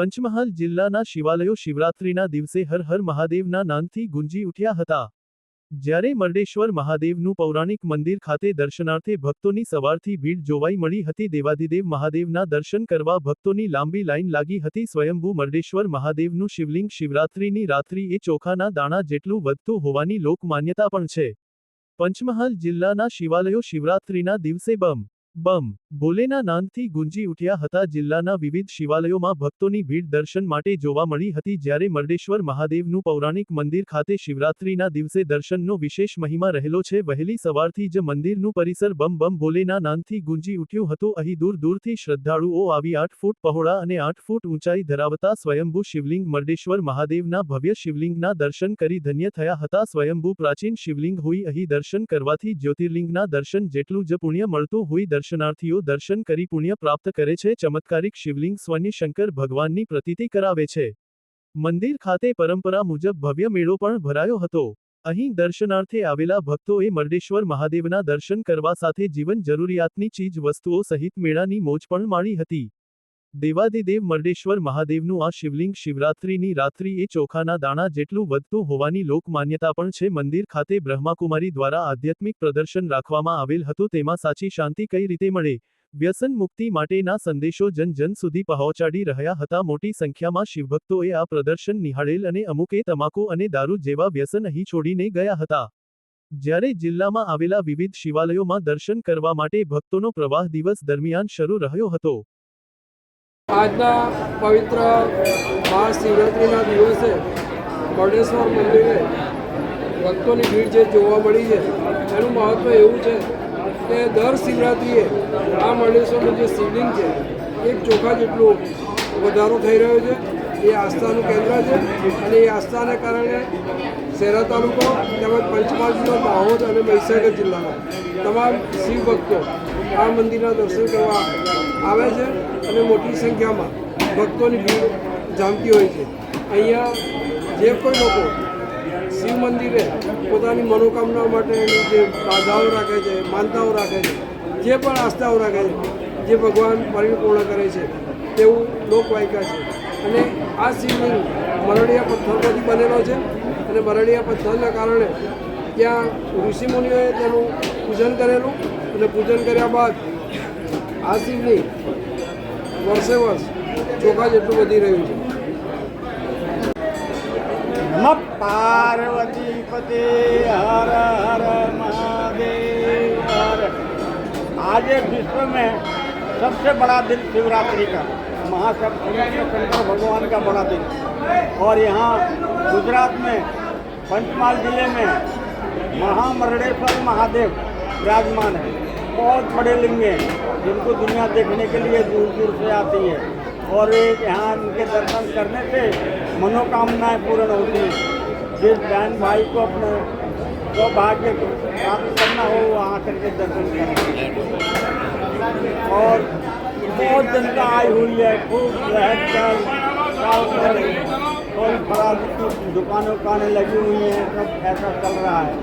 પંચમહાલ જિલ્લાના શિવાલયો શિવરાત્રિના દિવસે હર હર મહાદેવના નામથી ગુંજી ઉઠ્યા હતા. જ્યારે મરડેશ્વર મહાદેવનું પૌરાણિક મંદિર ખાતે દર્શનાર્થે ભક્તોની સવારથી ભીડ જોવાઈ મળી હતી, દેવાદિદેવ મહાદેવના દર્શન કરવા ભક્તોની લાંબી લાઈન લાગી હતી. સ્વયંભૂ મરડેશ્વર મહાદેવનું શિવલિંગ શિવરાત્રિની રાત્રિ એ ચોખાના દાણા જેટલું વધતું હોવાની લોકમાન્યતા પણ છે. પંચમહાલ જિલ્લાના શિવાલયો શિવરાત્રિના દિવસે બમ બમ ભોલેના નાંદથી ગુંજી ઉઠ્યા હતા જિલ્લાના વિવિધ શિવાલયોમાં ભક્તોની ભીડ દર્શન માટે જોવા મળી હતી જ્યારે મરડેશ્વર મહાદેવનું પૌરાણિક મંદિર ખાતે શિવરાત્રિના દિવસે દર્શનનો વિશેષ મહિમા રહેલો છે. વહેલી સવારથી જ મંદિરનું પરિસર બમ બમ ભોલેના નાંદથી ગુંજી ઉઠ્યું હતું. અહીં દૂર દૂરથી શ્રદ્ધાળુઓ આવી આઠ ફૂટ પહોળા અને આઠ ફૂટ ઊંચાઈ ધરાવતા સ્વયંભૂ શિવલિંગ મરડેશ્વર મહાદેવના ભવ્ય શિવલિંગના દર્શન કરી ધન્ય થયા હતા. સ્વયંભૂ પ્રાચીન શિવલિંગ હોય અહીં દર્શન કરવાથી જ્યોતિર્લિંગના દર્શન જેટલું જ પુણ્ય મળતું હોઈ દર્શનાર્થીઓ દર્શન કરી પુણ્ય પ્રાપ્ત કરે છે. ચમત્કારિક શિવલિંગ સ્વયં શંકર ભગવાનની પ્રતીતિ કરાવે છે. મંદિર ખાતે પરંપરા મુજબ ભવ્ય મેળો પણ ભરાયો હતો. અહીં દર્શનાર્થે આવેલા ભક્તોએ મરડેશ્વર મહાદેવના દર્શન કરવા સાથે જીવન જરૂરિયાતની ચીજ વસ્તુઓ સહિત મેળાની મોજ પણ માણી હતી. દેવાદિદેવ મરડેશ્વર મહાદેવનું આ શિવલિંગ શિવરાત્રિની રાત્રિ એ ચોખાના દાણા જેટલું વધતું હોવાની લોકમાન્યતા પણ છે. મંદિર ખાતે બ્રહ્માકુમારી દ્વારા આધ્યાત્મિક પ્રદર્શન રાખવામાં આવેલ હતું. તેમાં સાચી શાંતિ કઈ રીતે મળે? વ્યસન મુક્તિ માટેના સંદેશો જન જન સુધી પહોંચાડી રહ્યા હતા. મોટી સંખ્યામાં શિવભક્તોએ આ પ્રદર્શન નિહાળેલ અને અમુકે તમાકુ અને દારૂ જેવા વ્યસન અહીં છોડીને ગયા હતા. જ્યારે જિલ્લામાં આવેલા વિવિધ શિવાલયોમાં દર્શન કરવા માટે ભક્તોનો પ્રવાહ દિવસ દરમિયાન શરૂ રહ્યો હતો. આજના પવિત્ર મહાશિવરાત્રિના દિવસે મરડેશ્વર મંદિરે ભક્તોની ભીડ જે જોવા મળી છે, એનું મહત્ત્વ એવું છે કે દર શિવરાત્રિએ આ મરડેશ્વરનું જે શિવલિંગ છે, એક ચોખા જેટલું વધારો થઈ રહ્યો છે. એ આસ્થાનું કેન્દ્ર છે અને એ આસ્થાને કારણે શહેરા તાલુકો તેમજ પંચમહાલ જિલ્લો દાહોદ અને મહીસાગર જિલ્લાના તમામ શિવ ભક્તો આ મંદિરના દર્શન કરવા આવે છે અને મોટી સંખ્યામાં ભક્તોની ભીડ જામતી હોય છે. અહીંયા જે કોઈ લોકો શિવ મંદિરે પોતાની મનોકામના માટેની જે બાધાઓ રાખે છે, માનતાઓ રાખે છે, જે પણ આસ્થાઓ રાખે છે, જે ભગવાન પરિપૂર્ણ કરે છે તેવું લોકવાયકા છે. અને આ શિવલિંગ મરડિયા પથ્થરમાંથી બનેલો છે અને મરડિયા પથ્થરના કારણે ત્યાં ઋષિમુનિઓએ તેનું પૂજન કરેલું અને પૂજન કર્યા બાદ આ શિવલિંગ વર્ષે વર્ષ ચોખા જેટલું વધી રહ્યું છે. પાર્વતી પતે હર હર મહાદેવ. આજે વિશ્વ મેં सबसे बड़ा दिन शिवरात्रि का महाशब शंकर भगवान का बड़ा दिन। और यहाँ गुजरात में, पंचमहाल ज़िले में महामरणेश्वर महादेव विराजमान है। बहुत बड़े लिंग हैं, जिनको दुनिया देखने के लिए दूर दूर से आती है। और एक यहाँ इनके दर्शन करने से मनोकामनाएँ पूर्ण होती हैं। जिस बहन भाई को अपने सौभाग्य प्राप्त करना हो, वो आकर के दर्शन करें और बहुत जनता आई हुई है खूब रहत चल चाव चल फल फराल की दुकानें उकानें लगी हुई हैं सब ऐसा चल रहा है